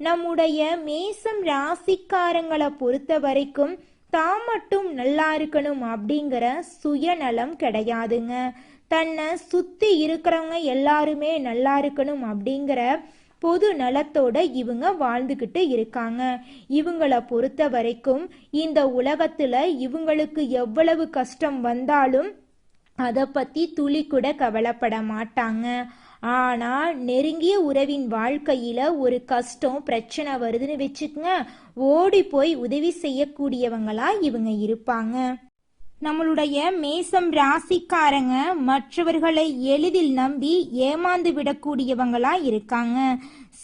நம்முடைய மேசம் ராசிக்காரங்களை பொறுத்த வரைக்கும் தான் மட்டும் நல்லா இருக்கணும் அப்படிங்கிற சுயநலம் கிடையாதுங்க. தன்னை சுத்தி இருக்கிறவங்க எல்லாருமே நல்லா இருக்கணும் அப்படிங்கிற பொது நலத்தோட இவங்க வாழ்ந்துக்கிட்டு இருக்காங்க. இவங்கள பொறுத்த வரைக்கும் இந்த உலகத்துல இவங்களுக்கு எவ்வளவு கஷ்டம் வந்தாலும் அதை பத்தி துளி கூட கவலைப்பட மாட்டாங்க. ஆனால் நெருங்கிய உறவின் வாழ்க்கையில் ஒரு கஷ்டம் பிரச்சனை வருதுன்னு வச்சுக்கோங்க. ஓடி போய் உதவி செய்யக்கூடியவங்களா இவங்க இருப்பாங்க. நம்மளுடைய மேசம் ராசிக்காரங்க மற்றவர்களை எளிதில் நம்பி ஏமாந்து விடக்கூடியவங்களா இருக்காங்க.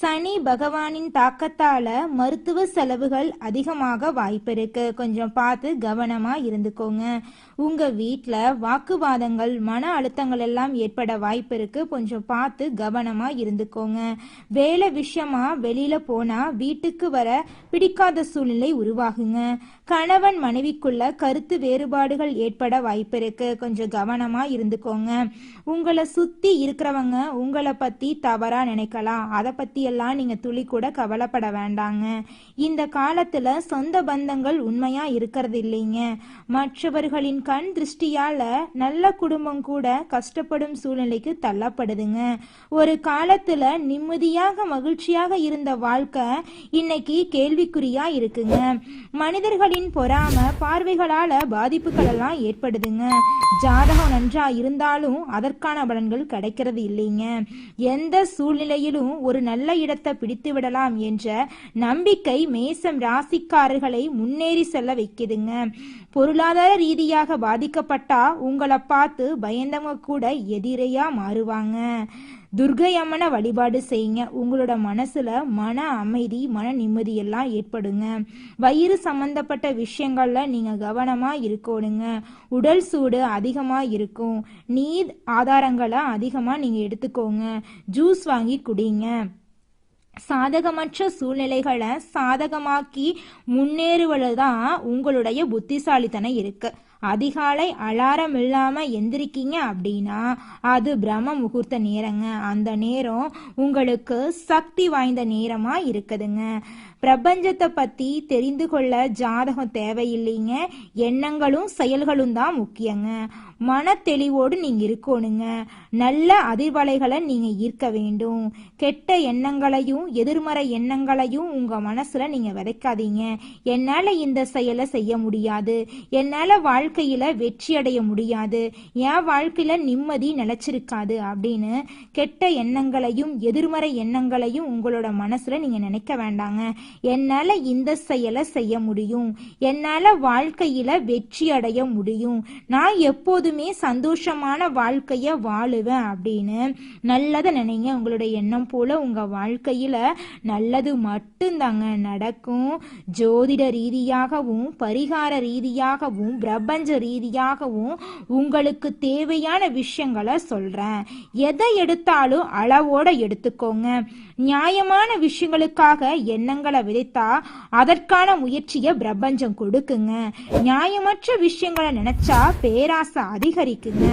சனி பகவானின் தாக்கத்தால மருத்துவ செலவுகள் அதிகமாக வாய்ப்பு இருக்கு கொஞ்சம் பார்த்து கவனமா இருந்துக்கோங்க. உங்க வீட்டில் வாக்குவாதங்கள் மன அழுத்தங்கள் எல்லாம் ஏற்பட வாய்ப்பு இருக்கு கொஞ்சம் பார்த்து கவனமா இருந்துக்கோங்க. வேலை விஷயமா வெளியில போனா வீட்டுக்கு வர பிடிக்காத சூழ்நிலை உருவாகுங்க. கணவன் மனைவிக்குள்ள கருத்து வேறுபாடுகள் ஏற்பட வாய்ப்பு இருக்கு கொஞ்சம் கவனமா இருந்துக்கோங்க. உங்களை சுத்தி இருக்கிறவங்க உங்களை பத்தி தவறா நினைக்கலாம். அதை பத்தி எல்லாம் நீங்க துளி கூட கவலைப்பட வேண்டாங்க. இந்த காலத்துல சொந்த பந்தங்கள் உண்மையா இருக்கிறது இல்லைங்க. மற்றவர்களின் கண் திருஷ்டியால நல்ல குடும்பம் கூட கஷ்டப்படும் சூழ்நிலைக்கு தள்ளப்படுதுங்க. ஒரு காலத்துல நிம்மதியாக மகிழ்ச்சியாக இருந்த வாழ்க்கை இன்னைக்கு கேள்விக்குறியா இருக்குங்க. மனிதர்களின் பொறாம பார்வைகளால பாதிப்புகள் எல்லாம் ஏற்படுதுங்க. ஜாதகம் நன்றா இருந்தாலும் அதற்கான பலன்கள் கிடைக்கிறது இல்லைங்க. எந்த சூழ்நிலையிலும் ஒரு நல்ல இடத்தை பிடித்து விடலாம் என்ற நம்பிக்கை மேசம் ராசிக்காரர்களை முன்னேறி செல்ல வைக்குதுங்க. பொருளாதார ரீதியாக பாதிக்கப்பட்டா உங்களை பார்த்து பயந்தவங்க கூட எதிரையா மாறுவாங்க. துர்கையம்மனை வழிபாடு செய்யுங்க. உங்களோட மனசுல மன அமைதி மன நிம்மதி எல்லாம் ஏற்படுங்க. வயிறு சம்பந்தப்பட்ட விஷயங்கள்ல நீங்க கவனமா இருக்கணுங்க. உடல் சூடு அதிகமா இருக்கும். நீர் ஆதாரங்களை அதிகமா நீங்க எடுத்துக்கோங்க. ஜூஸ் வாங்கி குடிங்க. சாதகமற்ற சூழ்நிலைகளை சாதகமாக்கி முன்னேறுவதுதான் உங்களுடைய புத்திசாலித்தனம் இருக்கு. அதிகாலை அலாரம் இல்லாம எந்திரிக்கீங்க அப்படின்னா அது பிரம்ம முகூர்த்த நேரங்க. அந்த நேரம் உங்களுக்கு சக்தி வாய்ந்த நேரமா இருக்குதுங்க. பிரபஞ்சத்தை பத்தி தெரிந்து கொள்ள ஜாதகம் தேவையில்லைங்க. எண்ணங்களும் செயல்களும் தான் முக்கியங்க. மன தெளிவோடு இருக்கணுங்க. நல்ல அதிர்வலைகளை நீங்கள் ஈர்க்க வேண்டும். கெட்ட எண்ணங்களையும் எதிர்மறை எண்ணங்களையும் உங்கள் மனசில் நீங்கள் விதைக்காதீங்க. என்னால் இந்த செயலை செய்ய முடியாது. என்னால் வாழ்க்கையில் வெற்றி அடைய முடியாது. என் வாழ்க்கையில் நிம்மதி நிலைச்சிருக்காது அப்படின்னு கெட்ட எண்ணங்களையும் எதிர்மறை எண்ணங்களையும் உங்களோட மனசில் நீங்கள் நினைக்க வேண்டாங்க. என்னால் இந்த செயலை செய்ய முடியும். என்னால் வாழ்க்கையில் வெற்றி அடைய முடியும். நான் எப்போதுமே சந்தோஷமான வாழ்க்கையை வாழுவேன் அப்படின்னு நல்லதை நினைங்க. உங்களுடைய எண்ணம் போல உங்கள் வாழ்க்கையில் நல்லது மட்டும்தாங்க நடக்கும். ஜோதிட ரீதியாகவும் பரிகார ரீதியாகவும் பிரபஞ்ச ரீதியாகவும் உங்களுக்கு தேவையான விஷயங்களை சொல்கிறேன் எதை எடுத்தாலும் அளவோட எடுத்துக்கோங்க. நியாயமான விஷயங்களுக்காக எண்ணங்களை விதைத்தா அதற்கான முயற்சியை பிரபஞ்சம் கொடுக்குங்க. நியாயமற்ற விஷயங்களை நினைச்சா பேராசை அதிகரிக்குங்க.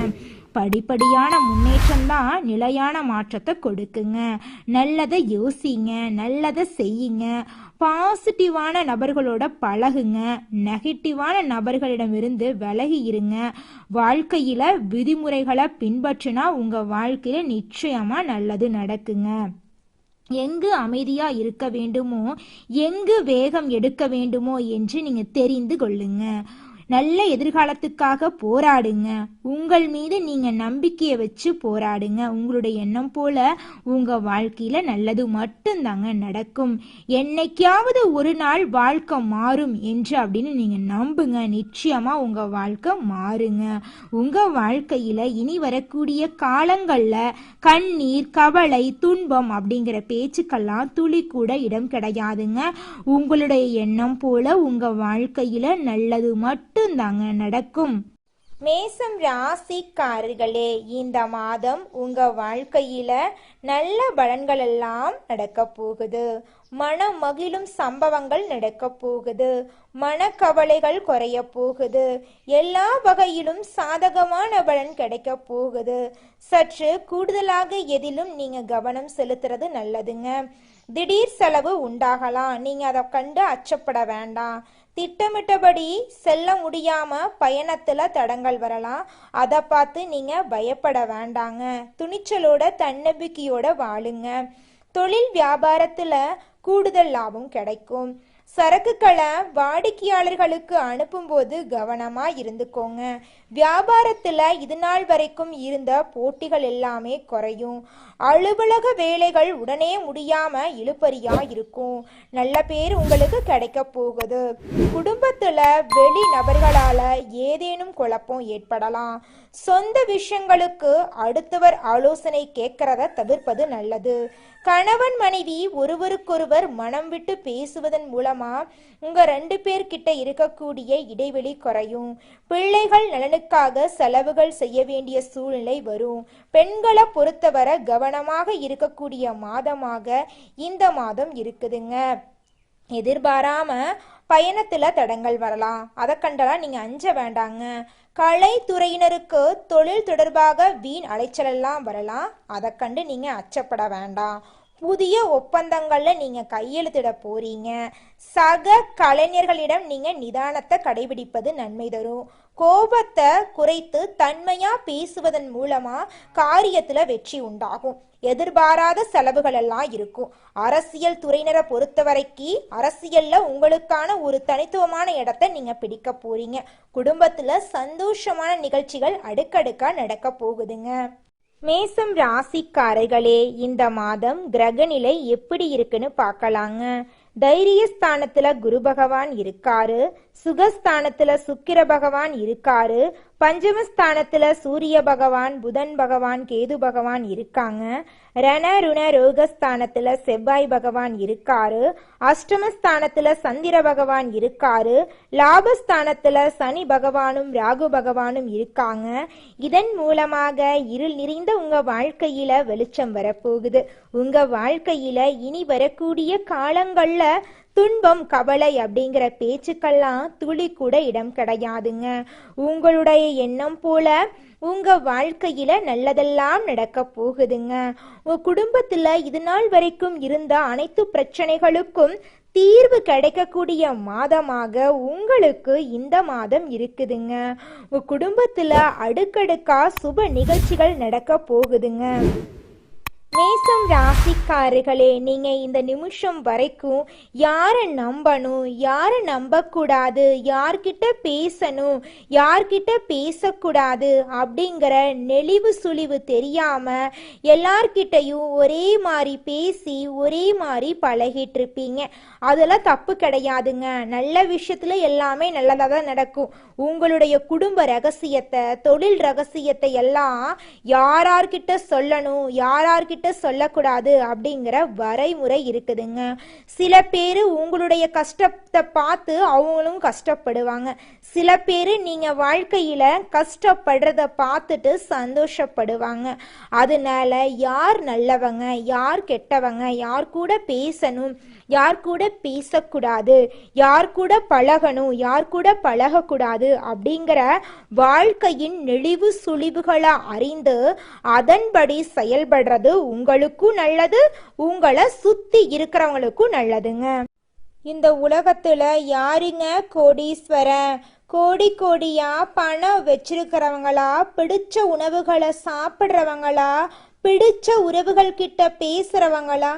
படிப்படியான முன்னேற்றம் தான் நிலையான மாற்றத்தை கொடுக்குங்க. நல்லதை யோசிங்க நல்லதை செய்யுங்க. பாசிட்டிவான நபர்களோட பழகுங்க. நெகட்டிவான நபர்களிடமிருந்து விலகி இருங்க. வாழ்க்கையில விதிமுறைகளை பின்பற்றினா உங்க வாழ்க்கையில நிச்சயமா நல்லது நடக்குங்க. எங்கு அமைதியா இருக்க வேண்டுமோ எங்கு வேகம் எடுக்க வேண்டுமோ என்று நீங்க தெரிந்து கொள்ளுங்க. நல்ல எதிர்காலத்துக்காக போராடுங்க. உங்கள் மீது நீங்க நம்பிக்கையை வச்சு போராடுங்க. உங்களுடைய எண்ணம் போல உங்க வாழ்க்கையில நல்லது மட்டும்தாங்க நடக்கும். என்னைக்காவது ஒரு நாள் வாழ்க்கை மாறும் என்று அப்படின்னு நீங்க நம்புங்க. நிச்சயமா உங்க வாழ்க்கை மாறுங்க. உங்க வாழ்க்கையில இனி வரக்கூடிய காலங்கள்ல கண்ணீர் கவலை துன்பம் அப்படிங்கிற பேச்சுக்கெல்லாம் துளி கூட இடம் கிடையாதுங்க. உங்களுடைய எண்ணம் போல உங்க வாழ்க்கையில நல்லது மட்டும்தாங்க நடக்கும். மேசம் ராசிக்காரர்களே இந்த மாதம் உங்க வாழ்க்கையில நல்ல பலன்கள் எல்லாம் நடக்க போகுது. மன மகிழும் சம்பவங்கள் நடக்க போகுது. மனக்கவலைகள் குறைய போகுது. எல்லா வகையிலும் சாதகமான பலன் கிடைக்க போகுது. சற்று கூடுதலாக எதிலும் நீங்க கவனம் செலுத்துறது நல்லதுங்க. திடீர் செலவு உண்டாகலாம். நீங்க அதை கண்டு அச்சப்பட வேண்டாம். திட்டமிட்டபடி செல்ல முடியாம பயணத்துல தடங்கள் வரலாம். அதை பார்த்து நீங்க பயப்பட வேண்டாங்க. துணிச்சலோட தன்னம்பிக்கையோட வாழுங்க. தொழில் வியாபாரத்துல கூடுதல் லாபம் கிடைக்கும். சரக்குகளை வாடிக்கையாளர்களுக்கு அனுப்பும்போது கவனமா இருந்துக்கோங்க. வியாபாரத்துல இது நாள் வரைக்கும் இருந்த போட்டிகள் எல்லாமே குறையும். அலுவலக வேலைகள் உடனே முடியாமல் இழுப்பறியா இருக்கும். நல்ல பேர் உங்களுக்கு கிடைக்க போகுது. குடும்பத்துல வெளி நபர்களால் ஏதேனும் குழப்பம் ஏற்படலாம். சொந்த விஷயங்களுக்கு அடுத்தவர் ஆலோசனை கேட்கறத தவிர்ப்பது நல்லது. கணவன் மனைவி ஒருவருக்கொருவர் மனம் விட்டு பேசுவதன் மூலமா உங்க ரெண்டு பேர்கிட்ட இருக்கக்கூடிய இடைவெளி குறையும். பிள்ளைகள் நலனுக்காக செலவுகள் செய்ய வேண்டிய சூழ்நிலை வரும். பெண்களை பொறுத்தவரை கவனமாக இருக்கக்கூடிய மாதமாக இந்த மாதம் இருக்குதுங்க. எதிர்பாராம பயணத்துல தடங்கள் வரலாம். அதை கண்டெல்லாம் நீங்க அஞ்ச வேண்டாங்க. கலைத்துறையினருக்கு தொழில் தொடர்பாக வீண் அலைச்சலெல்லாம் வரலாம். அதை கண்டு நீங்க அச்சப்பட வேண்டாம். புதிய ஒப்பந்தங்களில் நீங்க கையெழுத்திட போறீங்க. சக கலைஞர்களிடம் நீங்க நிதானத்தை கடைபிடிப்பது நன்மை தரும். கோபத்தை குறைத்து தன்மையா பேசுவதன் மூலமா காரியத்துல வெற்றி உண்டாகும். எதிர்பாராத செலவுகள் எல்லாம் இருக்கும். அரசியல் துறையினரை பொறுத்த வரைக்கும் அரசியல்ல உங்களுக்கான ஒரு தனித்துவமான இடத்தை நீங்க பிடிக்க போறீங்க. குடும்பத்துல சந்தோஷமான நிகழ்ச்சிகள் அடுக்கடுக்கா நடக்க போகுதுங்க. மேசம் ராசிக்காரர்களே இந்த மாதம் கிரகநிலை எப்படி இருக்குன்னு பார்க்கலாங்க. தைரியஸ்தானத்துல குரு பகவான் இருக்காரு சுகஸ்தானத்துல சுக்கிர பகவான் இருக்காரு பஞ்சமஸ்தானத்துல சூரிய பகவான் புதன் பகவான் கேது பகவான் இருக்காங்க. ரணருண ரோகஸ்தானத்துல செவ்வாய் பகவான் இருக்காரு. அஷ்டமஸ்தானத்துல சந்திர பகவான் இருக்காரு. லாபஸ்தானத்துல சனி பகவானும் ராகு பகவானும் இருக்காங்க. இதன் மூலமாக இருள் நிறைந்த உங்க வாழ்க்கையில வெளிச்சம் வரப்போகுது. உங்க வாழ்க்கையில இனி வரக்கூடிய காலங்கள்ல துன்பம் கவலை அப்படிங்கிற பேச்சுக்கெல்லாம் துளி கூட இடம் கிடையாதுங்க. உங்களுடைய எண்ணம் போல உங்க வாழ்க்கையில நல்லதெல்லாம் நடக்க போகுதுங்க. உங்க குடும்பத்துல இது நாள் வரைக்கும் இருந்த அனைத்து பிரச்சனைகளுக்கும் தீர்வு கிடைக்கக்கூடிய மாதமாக உங்களுக்கு இந்த மாதம் இருக்குதுங்க. உங்க குடும்பத்துல அடுக்கடுக்கா சுப நிகழ்ச்சிகள் நடக்க போகுதுங்க. மேசம் ராசிக்காரர்களே நீங்க இந்த நிமிஷம் வரைக்கும் யாரை நம்பணும் யாரை நம்பக்கூடாது யார்கிட்ட பேசணும் யார்கிட்ட பேசக்கூடாது அப்படிங்கிற நெளிவு சுழிவு தெரியாம எல்லார்கிட்டையும் ஒரே மாதிரி பேசி ஒரே மாதிரி பழகிட்டு இருப்பீங்க அதெல்லாம் தப்பு கிடையாதுங்க. நல்ல விஷயத்துல எல்லாமே நல்லதாக தான் நடக்கும். உங்களுடைய குடும்ப ரகசியத்தை தொழில் ரகசியத்தை எல்லாம் யாரார்கிட்ட சொல்லணும் யாரார்கிட்ட சொல்லக்கூடாது அப்படிங்கிற வரைமுறை இருக்குதுங்க. சில பேர் உங்களுடைய கஷ்டத்தை பார்த்து அவங்களும் கஷ்டப்படுவாங்க. சில பேர் நீங்கள் வாழ்க்கையில் கஷ்டப்படுறத பார்த்துட்டு சந்தோஷப்படுவாங்க. அதனால யார் நல்லவங்க யார் கெட்டவங்க யார் கூட பேசணும் யார் கூட பேசக்கூடாது யார் கூட பழகணும் யார் கூட பழகக்கூடாது அப்படிங்கிற வாழ்க்கையின் நெளிவு சுழிவுகளை அறிந்து அதன்படி செயல்படுறது உங்களுக்கும் நல்லது உங்களை சுத்தி இருக்கிறவங்களுக்கும் நல்லதுங்க. இந்த உலகத்துல யாருங்க கோடீஸ்வரன்? கோடி கோடியா பணம் வச்சிருக்கிறவங்களா? பிடிச்ச உணவுகளை சாப்பிட்றவங்களா? பிடிச்ச உறவுகள் கிட்ட பேசுறவங்களா?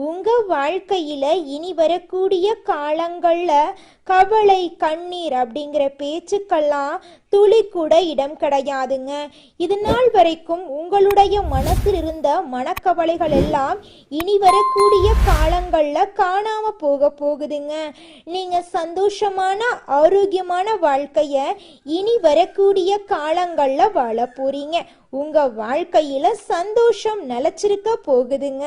உங்க வாழ்க்கையில இனி வரக்கூடிய காலங்கள்ல கவலை கண்ணீர் அப்படிங்கிற பேச்சுக்கெல்லாம் துளி கூட இடம் கிடையாதுங்க. இது நாள் வரைக்கும் உங்களுடைய மனசில் இருந்த மனக்கவலைகள் எல்லாம் இனி வரக்கூடிய காலங்கள்ல காணாம போக போகுதுங்க. நீங்க சந்தோஷமான ஆரோக்கியமான வாழ்க்கைய இனி வரக்கூடிய காலங்கள்ல வாழ போறீங்க. உங்க வாழ்க்கையில சந்தோஷம் நிலைச்சிருக்க போகுதுங்க.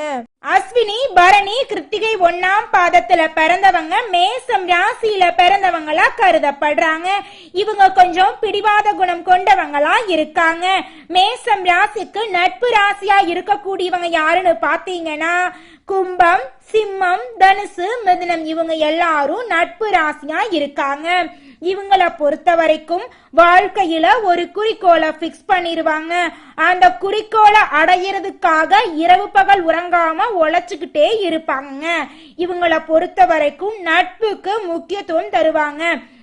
அஸ்வினி பரணி கிருத்திகை ஒன்னாம் பாதத்துல பிறந்தவங்க மேசம் ராசியில பிறந்தவங்களா கருதப்படுறாங்க. இவங்க கொஞ்சம் பிடிவாத குணம் கொண்டவங்களா இருக்காங்க. மேசம் ராசிக்கு நட்பு ராசியா இருக்கக்கூடியவங்க யாருன்னு பாத்தீங்கன்னா கும்பம் சிம்மம் தனுசு மிதுனம் இவங்க எல்லாரும் நட்பு ராசியா இருக்காங்க. இவங்கள பொறுத்த வரைக்கும் வாழ்க்கையில ஒரு குறிக்கோளை பிக்ஸ் பண்ணிருவாங்க. அந்த குறிக்கோளை அடையிறதுக்காக இரவு பகல் உறங்காம உழைச்சுக்கிட்டே இருப்பாங்க. இவங்கள பொறுத்த வரைக்கும் நட்புக்கு முக்கியத்துவம் தருவாங்க.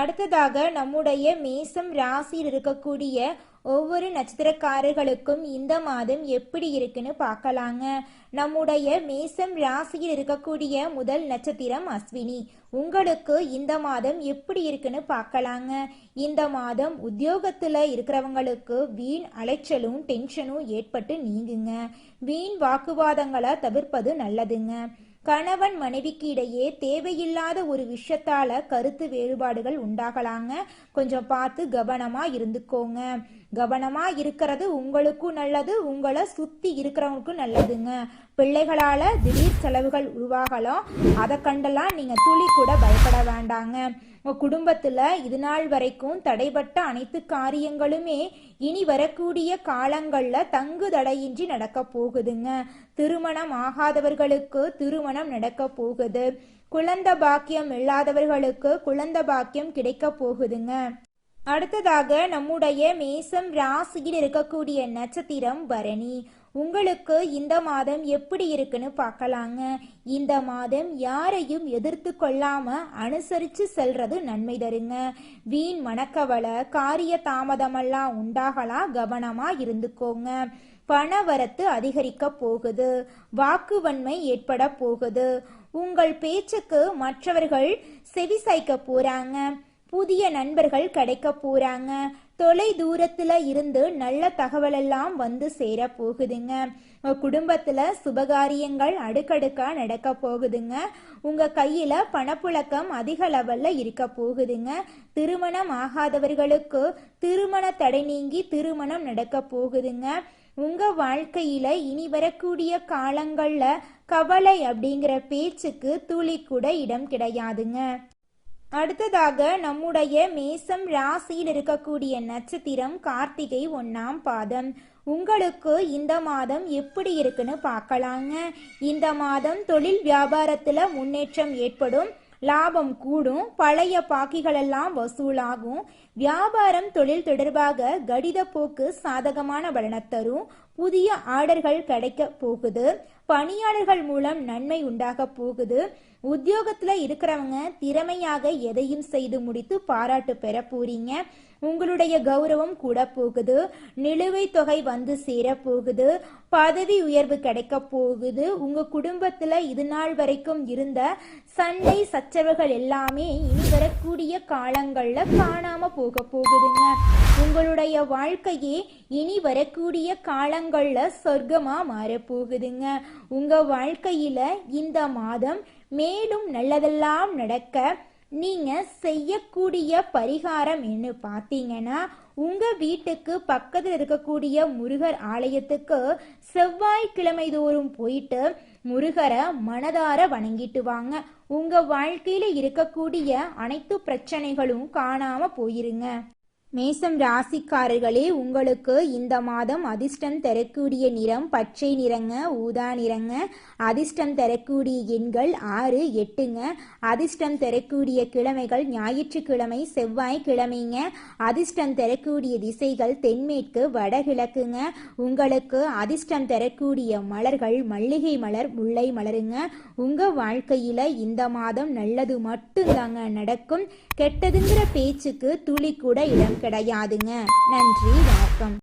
அடுத்ததாக நம்முடைய மேசம் ராசியில் இருக்கக்கூடிய ஒவ்வொரு நட்சத்திரக்காரர்களுக்கும் இந்த மாதம் எப்படி இருக்குன்னு பார்க்கலாங்க. நம்முடைய மேசம் ராசியில் இருக்கக்கூடிய முதல் நட்சத்திரம் அஸ்வினி. உங்களுக்கு இந்த மாதம் எப்படி இருக்குன்னு பார்க்கலாங்க. இந்த மாதம் உத்தியோகத்துல இருக்கிறவங்களுக்கு வீண் அலைச்சலும் டென்ஷனும் ஏற்பட்டு நீங்குங்க. வீண் வாக்குவாதங்களை தவிர்ப்பது நல்லதுங்க. கணவன் மனைவிக்கு இடையே தேவையில்லாத ஒரு விஷயத்தால கருத்து வேறுபாடுகள் உண்டாகலாங்க. கொஞ்சம் பார்த்து கவனமா இருந்துக்கோங்க. கவனமா இருக்கிறது உங்களுக்கும் நல்லது உங்களை சுத்தி இருக்கிறவங்களுக்கும் நல்லதுங்க. பிள்ளைகளால திடீர் செலவுகள் உருவாகலாம். அதை கண்டெல்லாம் நீங்க துளி கூட பயப்பட வேண்டாங்க. உங்கள் குடும்பத்தில் இது நாள் வரைக்கும் தடைபட்ட அனைத்து காரியங்களுமே இனி வரக்கூடிய காலங்களில் தங்கு தடையின்றி நடக்க போகுதுங்க. திருமணம் ஆகாதவர்களுக்கு திருமணம் நடக்க போகுது. குழந்த பாக்கியம் இல்லாதவர்களுக்கு குழந்த பாக்கியம் கிடைக்க போகுதுங்க. அடுத்ததாக நம்முடைய மேசம் ராசியில் இருக்கக்கூடிய நட்சத்திரம் பரணி. உங்களுக்கு இந்த மாதம் எப்படி இருக்குன்னு பார்க்கலாங்க. இந்த மாதம் யாரையும் எதிர்த்து கொள்ளாம அனுசரிச்சு செல்றது நன்மை தருங்க. வீண் மனக்கவலை காரிய தாமதமெல்லாம் உண்டாகலாம் கவனமா இருந்துக்கோங்க. பணவரத்து அதிகரிக்க போகுது. வாக்குவன்மை ஏற்பட போகுது. உங்கள் பேச்சுக்கு மற்றவர்கள் செவிசாய்க்க போறாங்க. புதிய நண்பர்கள் கிடைக்க போறாங்க. தொலை தூரத்துல இருந்து நல்ல தகவலெல்லாம் வந்து சேர போகுதுங்க. உங்க குடும்பத்துல சுபகாரியங்கள் அடுக்கடுக்கா நடக்க போகுதுங்க. உங்க கையில பணப்புழக்கம் அதிக லெவல்ல இருக்க போகுதுங்க. திருமணம் ஆகாதவர்களுக்கு திருமண தடை நீங்கி திருமணம் நடக்க போகுதுங்க. உங்க வாழ்க்கையில இனி வரக்கூடிய காலங்கள்ல கவலை அப்படிங்கிற பேச்சுக்கு துளி கூட இடம் கிடையாதுங்க. அடுத்ததாக நம்முடைய மேசம் ராசியில் இருக்கக்கூடிய நட்சத்திரம் கார்த்திகை ஒன்னாம் பாதம். உங்களுக்கு இந்த மாதம் எப்படி இருக்குன்னு பார்க்கலாங்க. இந்த மாதம் தொழில் வியாபாரத்துல முன்னேற்றம் ஏற்படும் லாபம் கூடும் பழைய பாக்கிகளெல்லாம் வசூலாகும். வியாபாரம் தொழில் தொடர்பாக கடித போக்கு சாதகமான பலனை தரும் புதிய ஆர்டர்கள் கிடைக்க போகுது. பணியாளர்கள் மூலம் நன்மை உண்டாக போகுது. உத்தியோகத்துல இருக்கிறவங்க திறமையாக எதையும் செய்து முடித்து பாராட்டு பெற போறீங்க. உங்களுடைய கௌரவம் கூட போகுது நிலுவைத் தொகை வந்து சேர போகுது பதவி உயர்வு கிடைக்க போகுது. உங்க குடும்பத்துல இது நாள் வரைக்கும் இருந்த சண்டை சச்சரவுகள் எல்லாமே இனி வரக்கூடிய காலங்கள்ல காணாம போக போகுதுங்க. உங்களுடைய வாழ்க்கையே இனி வரக்கூடிய காலங்கள்ல சொர்க்கமா மாறப்போகுதுங்க உங்க வாழ்க்கையில இந்த மாதம் மேலும் நல்லதெல்லாம் நடக்க நீங்கள் செய்யக்கூடிய பரிகாரம் என்ன? பார்த்தீங்கன்னா உங்கள் வீட்டுக்கு பக்கத்தில் இருக்கக்கூடிய முருகர் ஆலயத்துக்கு செவ்வாய்க்கிழமை தோறும் போயிட்டு முருகரை மனதார வணங்கிட்டு வாங்க. உங்கள் வாழ்க்கையில் இருக்கக்கூடிய அனைத்து பிரச்சனைகளும் காணாமல் போயிருங்க. மேசம் ராசிக்காரர்களே உங்களுக்கு இந்த மாதம் அதிர்ஷ்டம் தரக்கூடிய நிறம் பச்சை நிறங்க ஊதா நிறங்க. அதிர்ஷ்டம் தரக்கூடிய எண்கள் ஆறு எட்டுங்க. அதிர்ஷ்டம் தரக்கூடிய கிழமைகள் ஞாயிற்றுக்கிழமை செவ்வாய் கிழமைங்க அதிர்ஷ்டம் தரக்கூடிய திசைகள் தென்மேற்கு வடகிழக்குங்க. உங்களுக்கு அதிர்ஷ்டம் தரக்கூடிய மலர்கள் மல்லிகை மலர் முல்லை மலருங்க. உங்கள் வாழ்க்கையில் இந்த மாதம் நல்லது மட்டும்தாங்க நடக்கும். கெட்டதுங்கிற பேச்சுக்கு துளி கூட இடம் கிடையாதுங்க. நன்றி வணக்கம்.